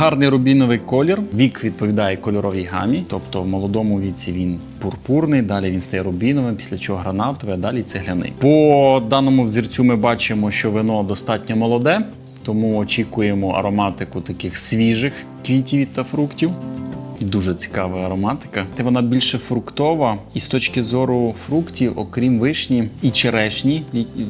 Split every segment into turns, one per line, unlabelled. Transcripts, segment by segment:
Гарний рубіновий колір. Вік відповідає кольоровій гамі, тобто в молодому віці він пурпурний, далі він стає рубіновим, після чого гранатовий, а далі цегляний. По даному взірцю ми бачимо, що вино достатньо молоде, тому очікуємо ароматику таких свіжих квітів та фруктів. Дуже цікава ароматика. Та вона більше фруктова, і з точки зору фруктів, окрім вишні і черешні,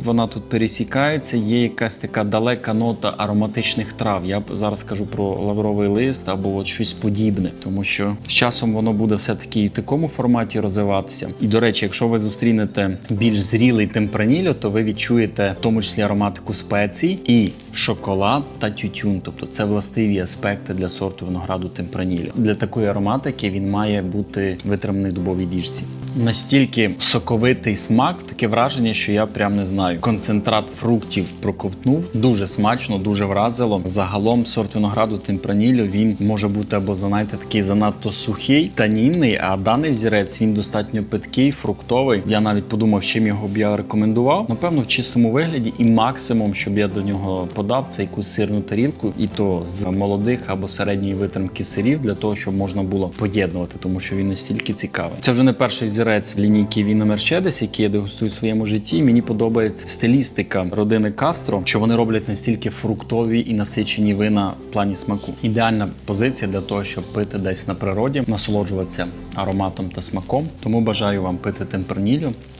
вона тут пересікається. Є якась така далека нота ароматичних трав. Я зараз кажу про лавровий лист або от щось подібне, тому що з часом воно буде все таки і в такому форматі розвиватися. І до речі, якщо ви зустрінете більш зрілий темпранільо, то ви відчуєте в тому числі ароматику спецій і шоколад та тютюн. Тобто це властиві аспекти для сорту винограду темпранільо. Для такої ароматики він має бути витриманий в дубовій діжці. Настільки соковитий смак, таке враження, що я прям не знаю. Концентрат фруктів проковтнув дуже смачно, дуже вразило. Загалом сорт винограду темпранільо він може бути або знаєте, такий занадто сухий, танінний. А даний взірець він достатньо питкий, фруктовий. Я навіть подумав, чим його б я рекомендував. Напевно, в чистому вигляді, і максимум, щоб я до нього подав, це якусь сирну тарілку, і то з молодих або середньої витримки сирів, для того, щоб можна було поєднувати, тому що він настільки цікавий. Це вже не перший взірець лінійки Віна Мерчедес, який я дегустую в своєму житті. Мені подобається стилістика родини Кастро, що вони роблять настільки фруктові і насичені вина в плані смаку. Ідеальна позиція для того, щоб пити десь на природі, насолоджуватися ароматом та смаком. Тому бажаю вам пити темпернілю.